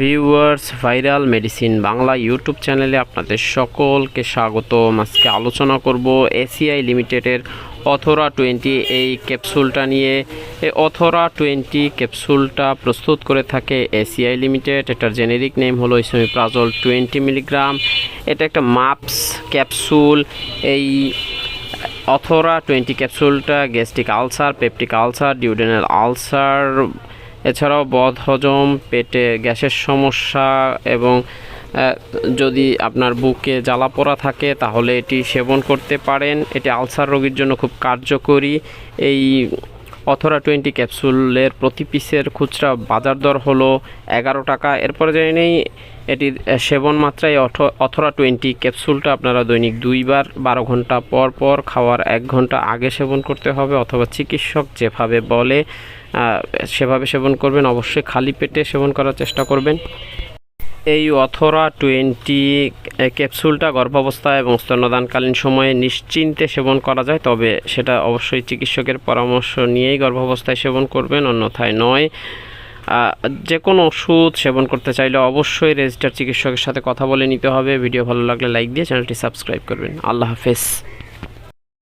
Viewers, viral medicine Bangla YouTube চ্যানেলে আপনাদের সকলকে স্বাগতম। আজকে আলোচনা করব এসিআই লিমিটেডের অথরা টোয়েন্টি এই ক্যাপসুলটা নিয়ে। এই অথরা টোয়েন্টি ক্যাপসুলটা প্রস্তুত করে থাকে এসিআই লিমিটেড। এটার জেনেরিক নেম হলো ইসমিপ্রাজল টোয়েন্টি মিলিগ্রাম। এটা একটা মাপস ক্যাপসুল। এই অথরা twenty ক্যাপসুলটা gastric ulcer, peptic ulcer, duodenal ulcer এছাড়াও বদ হজম পেটে গ্যাসের সমস্যা এবং যদি আপনার বুকে জ্বালা পোড়া থাকে তাহলে এটি সেবন করতে পারেন। এটি আলসার রোগীর জন্য খুব কার্যকরী। এই অথরা টোয়েন্টি ক্যাপসুলের প্রতি পিসের খুচরা বাজার দর হলো এগারো টাকা। এরপরে জেনে নেই এটির সেবন মাত্রায় অথ- অথরা টোয়েন্টি ক্যাপসুলটা আপনারা দৈনিক দুইবার বারো ঘণ্টা পর পর খাওয়ার এক ঘণ্টা আগে সেবন করতে হবে অথবা চিকিৎসক যেভাবে বলে সেভাবে সেবন করবেন, অবশ্যই খালি পেটে সেবন করার চেষ্টা করবেন। এই অথরা টোয়েন্টি ক্যাপসুলটা গর্ভাবস্থা এবং স্তন্যদানকালীন সময়ে নিশ্চিন্তে সেবন করা যায়, তবে সেটা অবশ্যই চিকিৎসকের পরামর্শ নিয়েই গর্ভাবস্থায় সেবন করবেন, অন্যথায় নয়। যে কোনো ওষুধ সেবন করতে চাইলে অবশ্যই রেজিস্টার চিকিৎসকের সাথে কথা বলে নিতে হবে। ভিডিও ভালো লাগলে লাইক দিয়ে চ্যানেলটি সাবস্ক্রাইব করবেন। আল্লাহ হাফেজ।